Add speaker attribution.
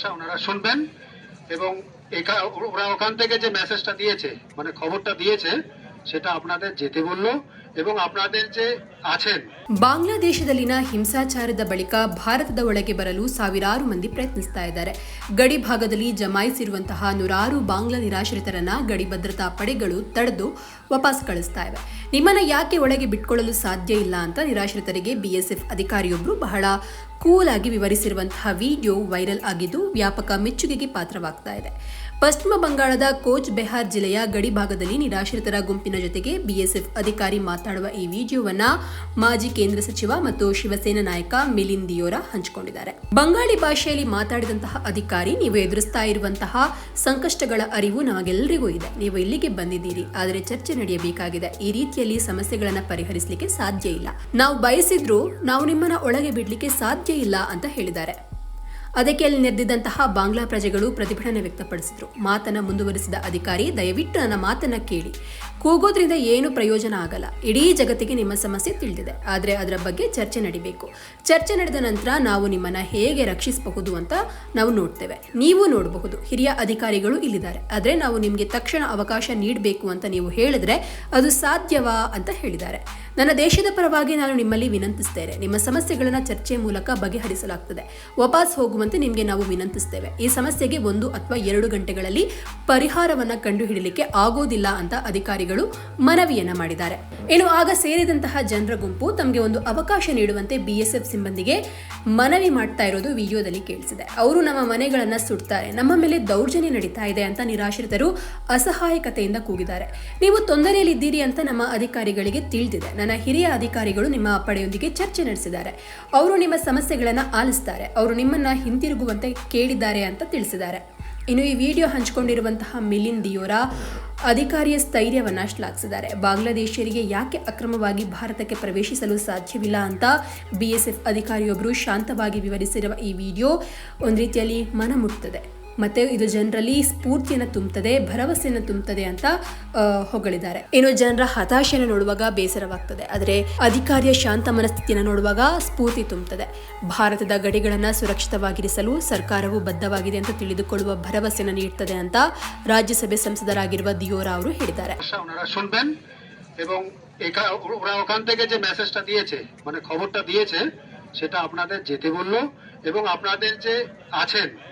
Speaker 1: ভাষা ওনারা শুনবেন এবং ওরা ওখান থেকে যে মেসেজটা দিয়েছে মানে খবরটা দিয়েছে, সেটা আপনাদের যেতে বলল এবং আপনাদের যে
Speaker 2: ಬಾಂಗ್ಲಾದೇಶದಲ್ಲಿನ ಹಿಂಸಾಚಾರದ ಬಳಿಕ ಭಾರತದ ಒಳಗೆ ಬರಲು ಸಾವಿರಾರು ಮಂದಿ ಪ್ರಯತ್ನಿಸ್ತಾ ಇದ್ದಾರೆ. ಗಡಿ ಭಾಗದಲ್ಲಿ ಜಮಾಯಿಸಿರುವಂತಹ ನೂರಾರು ಬಾಂಗ್ಲಾ ನಿರಾಶ್ರಿತರನ್ನ ಗಡಿ ಭದ್ರತಾ ಪಡೆಗಳು ತಡೆದು ವಾಪಸ್ ಕಳಿಸ್ತಾ ಇವೆ. ನಿಮ್ಮನ್ನ ಯಾಕೆ ಒಳಗೆ ಬಿಟ್ಕೊಳ್ಳಲು ಸಾಧ್ಯ ಇಲ್ಲ ಅಂತ ನಿರಾಶ್ರಿತರಿಗೆ ಬಿಎಸ್ಎಫ್ ಅಧಿಕಾರಿಯೊಬ್ಬರು ಬಹಳ ಕೂಲ್ ಆಗಿ ವಿವರಿಸಿರುವಂತಹ ವಿಡಿಯೋ ವೈರಲ್ ಆಗಿದ್ದು ವ್ಯಾಪಕ ಮೆಚ್ಚುಗೆಗೆ ಪಾತ್ರವಾಗ್ತಾ ಇದೆ. ಪಶ್ಚಿಮ ಬಂಗಾಳದ ಕೋಚ್ ಬೆಹಾರ್ ಜಿಲ್ಲೆಯ ಗಡಿ ಭಾಗದಲ್ಲಿ ನಿರಾಶ್ರಿತರ ಗುಂಪಿನ ಜೊತೆಗೆ ಬಿಎಸ್ಎಫ್ ಅಧಿಕಾರಿ ಮಾತಾಡುವ ಈ ವಿಡಿಯೋವನ್ನು ಮಾಜಿ ಕೇಂದ್ರ ಸಚಿವ ಮತ್ತು ಶಿವಸೇನಾ ನಾಯಕ ಮಿಲಿಂದ್ ದಿಯೋರಾ ಹಂಚಿಕೊಂಡಿದ್ದಾರೆ. ಬಂಗಾಳಿ ಭಾಷೆಯಲ್ಲಿ ಮಾತಾಡಿದಂತಹ ಅಧಿಕಾರಿ, ನೀವು ಎದುರಿಸ್ತಾ ಇರುವಂತಹ ಸಂಕಷ್ಟಗಳ ಅರಿವು ನಮಗೆಲ್ಲರಿಗೂ ಇದೆ. ನೀವು ಇಲ್ಲಿಗೆ ಬಂದಿದ್ದೀರಿ, ಆದರೆ ಚರ್ಚೆ ನಡೆಯಬೇಕಾಗಿದೆ. ಈ ರೀತಿಯಲ್ಲಿ ಸಮಸ್ಯೆಗಳನ್ನ ಪರಿಹರಿಸಲಿಕ್ಕೆ ಸಾಧ್ಯ ಇಲ್ಲ. ನಾವು ಬಯಸಿದ್ರೂ ನಾವು ನಿಮ್ಮನ್ನ ಒಳಗೆ ಬಿಡ್ಲಿಕ್ಕೆ ಸಾಧ್ಯ ಇಲ್ಲ ಅಂತ ಹೇಳಿದ್ದಾರೆ. ಅದಕ್ಕೆ ಅಲ್ಲಿ ನೆರೆದಿದ್ದಂತಹ ಬಾಂಗ್ಲಾ ಪ್ರಜೆಗಳು ಪ್ರತಿಭಟನೆ ವ್ಯಕ್ತಪಡಿಸಿದ್ರು. ಮಾತನ ಮುಂದುವರಿಸಿದ ಅಧಿಕಾರಿ ದಯವಿಟ್ಟು ನನ್ನ ಮಾತನ್ನ ಕೇಳಿ. ಕೂಗೋದ್ರಿಂದ ಏನು ಪ್ರಯೋಜನ ಆಗಲ್ಲ. ಇಡೀ ಜಗತ್ತಿಗೆ ನಿಮ್ಮ ಸಮಸ್ಯೆ ತಿಳಿದಿದೆ. ಆದರೆ ಅದರ ಬಗ್ಗೆ ಚರ್ಚೆ ನಡಿಬೇಕು. ಚರ್ಚೆ ನಡೆದ ನಂತರ ನಾವು ನಿಮ್ಮನ್ನ ಹೇಗೆ ರಕ್ಷಿಸಬಹುದು ಅಂತ ನಾವು ನೋಡ್ತೇವೆ. ನೀವು ನೋಡಬಹುದು. ಹಿರಿಯ ಅಧಿಕಾರಿಗಳು ಇಲ್ಲಿದ್ದಾರೆ. ಆದರೆ ನಾವು ನಿಮಗೆ ತಕ್ಷಣ ಅವಕಾಶ ನೀಡಬೇಕು ಅಂತ ನೀವು ಹೇಳಿದ್ರೆ ಅದು ಸಾಧ್ಯವಾ ಅಂತ ಹೇಳಿದ್ದಾರೆ. ನನ್ನ ದೇಶದ ಪರವಾಗಿ ನಾನು ನಿಮ್ಮಲ್ಲಿ ವಿನಂತಿಸ್ತೇನೆ. ನಿಮ್ಮ ಸಮಸ್ಯೆಗಳನ್ನು ಚರ್ಚೆ ಮೂಲಕ ಬಗೆಹರಿಸಲಾಗ್ತದೆ. ವಾಪಸ್ ಹೋಗುವಂತೆ ನಿಮಗೆ ನಾವು ವಿನಂತಿಸ್ತೇವೆ. ಈ ಸಮಸ್ಯೆಗೆ ಒಂದು ಅಥವಾ ಎರಡು ಗಂಟೆಗಳಲ್ಲಿ ಪರಿಹಾರವನ್ನ ಕಂಡುಹಿಡಲಿಕ್ಕೆ ಆಗೋದಿಲ್ಲ ಅಂತ ಅಧಿಕಾರಿಗಳು ಮನವಿಯನ್ನ ಮಾಡಿದ್ದಾರೆ. ಇನ್ನು ಆಗ ಸೇರಿದಂತಹ ಜನರ ಗುಂಪು ತಮಗೆ ಒಂದು ಅವಕಾಶ ನೀಡುವಂತೆ ಬಿಎಸ್ಎಫ್ ಸಿಬ್ಬಂದಿಗೆ ಮನವಿ ಮಾಡ್ತಾ ಇರೋದು ವಿಡಿಯೋದಲ್ಲಿ ಕೇಳಿಸಿದೆ. ಅವರು ನಮ್ಮ ಮನೆಗಳನ್ನ ಸುಡ್ತಾರೆ. ನಮ್ಮ ಮೇಲೆ ದೌರ್ಜನ್ಯ ನಡೀತಾ ಇದೆ ಅಂತ ನಿರಾಶ್ರಿತರು ಅಸಹಾಯಕತೆಯಿಂದ ಕೂಗಿದ್ದಾರೆ. ನೀವು ತೊಂದರೆಯಲ್ಲಿದ್ದೀರಿ ಅಂತ ನಮ್ಮ ಅಧಿಕಾರಿಗಳಿಗೆ ತಿಳಿದಿದೆ. ನನ್ನ ಹಿರಿಯ ಅಧಿಕಾರಿಗಳು ನಿಮ್ಮ ಪಡೆಯೊಂದಿಗೆ ಚರ್ಚೆ ನಡೆಸಿದ್ದಾರೆ. ಅವರು ನಿಮ್ಮ ಸಮಸ್ಯೆಗಳನ್ನು ಆಲಿಸ್ತಾರೆ. ಅವರು ನಿಮ್ಮನ್ನ ಹಿಂತಿರುಗುವಂತೆ ಕೇಳಿದ್ದಾರೆ ಅಂತ ತಿಳಿಸಿದ್ದಾರೆ. ಇನ್ನು ಈ ವಿಡಿಯೋ ಹಂಚಿಕೊಂಡಿರುವಂತಹ ಮಿಲಿನ್ ದಿಯೋರಾ ಅಧಿಕಾರಿಯ ಸ್ಥೈರ್ಯವನ್ನು ಶ್ಲಾಘಿಸಿದ್ದಾರೆ. ಬಾಂಗ್ಲಾದೇಶಿಯರಿಗೆ ಯಾಕೆ ಅಕ್ರಮವಾಗಿ ಭಾರತಕ್ಕೆ ಪ್ರವೇಶಿಸಲು ಸಾಧ್ಯವಿಲ್ಲ ಅಂತ ಬಿಎಸ್ಎಫ್ ಅಧಿಕಾರಿಯೊಬ್ಬರು ಶಾಂತವಾಗಿ ವಿವರಿಸಿರುವ ಈ ವಿಡಿಯೋ ಒಂದು ರೀತಿಯಲ್ಲಿ ಮನ ಮುಟ್ತದೆ ಮತ್ತೆ ಇದು ಜನರಲ್ಲಿ ಸ್ಫೂರ್ತಿಯನ್ನು ತುಂಬುತ್ತದೆ ಭರವಸೆಯನ್ನು ತುಂಬುತ್ತದೆ ಅಂತ ಆ, ಹೊಗಳಿದ್ದಾರೆ ಇನ್ನು ಜನರ ಹತಾಶೆಯನ್ನು ನೋಡುವಾಗ ಬೇಸರವಾಗ್ತದೆ ಆದರೆ ಅಧಿಕಾರಿಯ ಶಾಂತ ಮನಸ್ಥಿತಿಯನ್ನು ನೋಡುವಾಗ ಸ್ಫೂರ್ತಿ ತುಂಬುತ್ತದೆ ಭಾರತದ ಗಡಿಗಳನ್ನು ಸುರಕ್ಷಿತವಾಗಿರಿಸಲು ಸರ್ಕಾರವು ಬದ್ಧವಾಗಿದೆ ಅಂತ ತಿಳಿದುಕೊಳ್ಳುವ ಭರವಸೆಯನ್ನು ನೀಡುತ್ತದೆ ಅಂತ ರಾಜ್ಯಸಭೆ ಸಂಸದರಾಗಿರುವ ದಿಯೋರಾ ಅವರು ಹೇಳಿದ್ದಾರೆ
Speaker 1: ভাষা ওনারা শুনবেন এবং এখা- ওরা ওখান থেকে যে মেসেজটা দিয়েছে মানে খবরটা দিয়েছে সেটা আপনাদের যেতে বললো এবং আপনাদের যে আছেন